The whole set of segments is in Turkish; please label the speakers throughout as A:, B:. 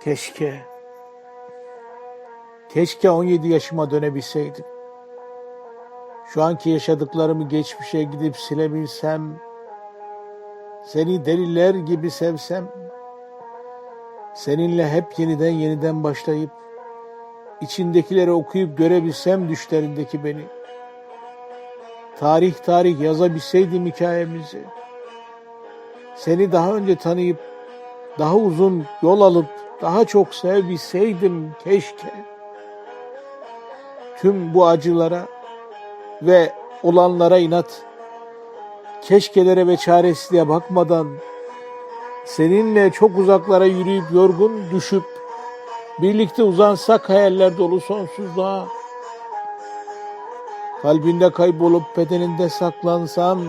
A: Keşke. Keşke 17 yaşıma dönebilseydim. Şu anki yaşadıklarımı geçmişe gidip silebilsem. Seni deliler gibi sevsem. Seninle hep yeniden yeniden başlayıp içindekileri okuyup görebilsem düşlerindeki beni. Tarih tarih yazabilseydim hikayemizi. Seni daha önce tanıyıp daha uzun yol alıp daha çok sevbilseydim keşke. Tüm bu acılara ve olanlara inat, keşkelere ve çaresizliğe bakmadan seninle çok uzaklara yürüyüp yorgun düşüp birlikte uzansak hayaller dolu sonsuzluğa. Kalbinde kaybolup bedeninde saklansam,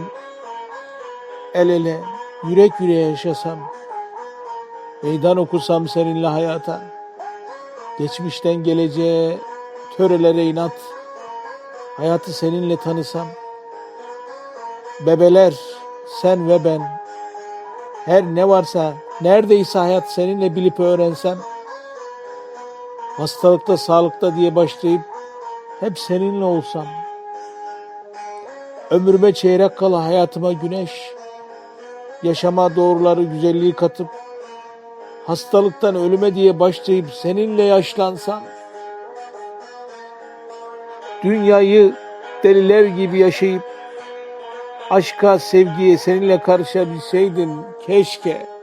A: el ele, yürek yüreğe yaşasam, meydan okusam seninle hayata, geçmişten geleceğe, törelere inat, hayatı seninle tanısam, bebeler, sen ve ben, her ne varsa, neredeyse hayat seninle bilip öğrensem, hastalıkta, sağlıkta diye başlayıp hep seninle olsam, ömrüme çeyrek kala hayatıma güneş, yaşama doğruları güzelliği katıp, hastalıktan ölüme diye başlayıp seninle yaşlansam, dünyayı deliler gibi yaşayıp, aşka, sevgiye seninle karışabilseydim keşke.